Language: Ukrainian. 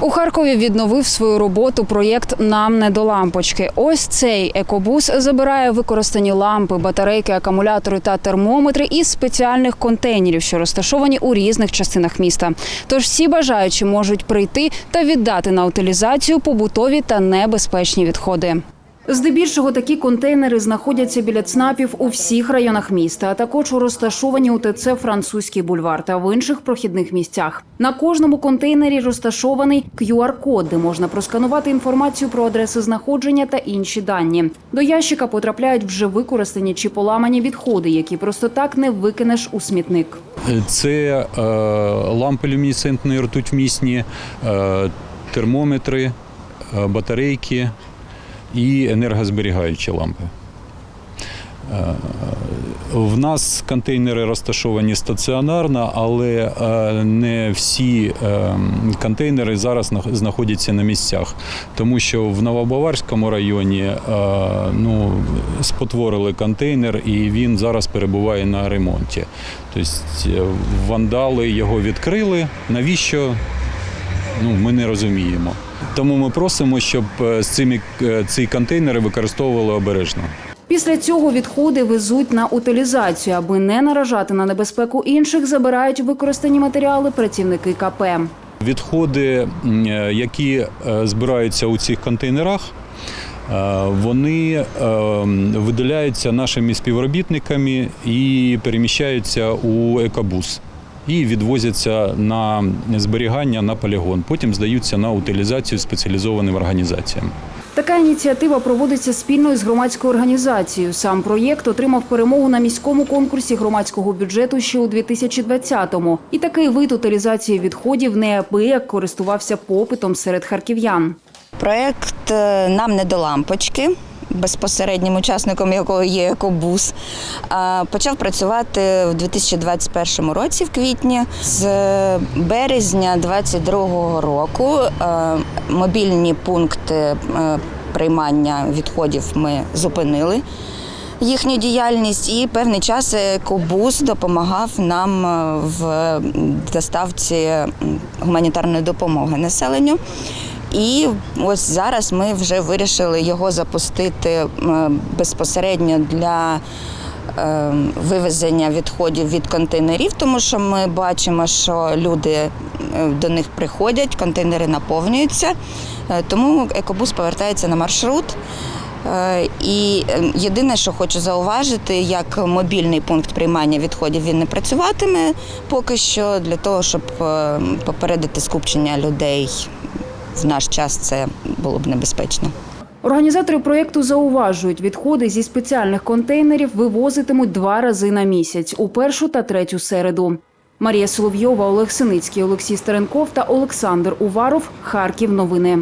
У Харкові відновив свою роботу проєкт Нам не до лампочки. Ось цей екобус забирає використані лампи, батарейки, акумулятори та термометри із спеціальних контейнерів, що розташовані у різних частинах міста. Тож всі бажаючі можуть прийти та віддати на утилізацію побутові та небезпечні відходи. Здебільшого такі контейнери знаходяться біля ЦНАПів у всіх районах міста, а також у розташовані у ТЦ Французький бульвар та в інших прохідних місцях. На кожному контейнері розташований QR-код, де можна просканувати інформацію про адреси знаходження та інші дані. До ящика потрапляють вже використані чи поламані відходи, які просто так не викинеш у смітник. Це е, лампи люмінесцентної ртутьмісні, е, термометри, е, батарейки і енергозберігаючі лампи. Е, В нас контейнери розташовані стаціонарно, але е, не всі е, контейнери зараз знаходяться на місцях, тому що в Новобаварському районі ну, спотворили контейнер і він зараз перебуває на ремонті. Тобто вандали його відкрили. Навіщо? Ну, ми не розуміємо. Тому ми просимо, щоб е, цими е, ці контейнери використовували обережно. Після цього відходи везуть на утилізацію, аби не наражати на небезпеку інших, забирають використані матеріали працівники КП. Відходи, е, які збираються у цих контейнерах, вони виділяються нашими співробітниками і переміщаються у екобус. І відвозяться на зберігання на полігон. Потім здаються на утилізацію спеціалізованим організаціям. Така ініціатива проводиться спільно з громадською організацією. Сам проєкт отримав перемогу на міському конкурсі громадського бюджету ще у 2020-му. І такий вид утилізації відходів неабияк користувався попитом серед харків'ян. Проект е, нам не до лампочки. Безпосереднім учасником якого є екобус, почав працювати в 2021 році, в квітні. З березня 2022 року мобільні пункти е, приймання відходів ми зупинили їхню діяльність, і певний час екобус допомагав нам е, в доставці гуманітарної допомоги населенню. І ось зараз ми вже вирішили його запустити е, безпосередньо для е, вивезення відходів від контейнерів, тому що ми бачимо, що люди е, до них приходять, контейнери наповнюються, тому екобус повертається на маршрут. І єдине, що хочу зауважити, як мобільний пункт приймання відходів він не працюватиме поки що для того, щоб попередити скупчення людей в наш час це було б небезпечно. Організатори проєкту зауважують, відходи зі спеціальних контейнерів вивозитимуть два рази на місяць у першу та третю середу. Марія Соловйова, Олег Синицький, Олексій Старенков та Олександр Уваров. Харків. Новини.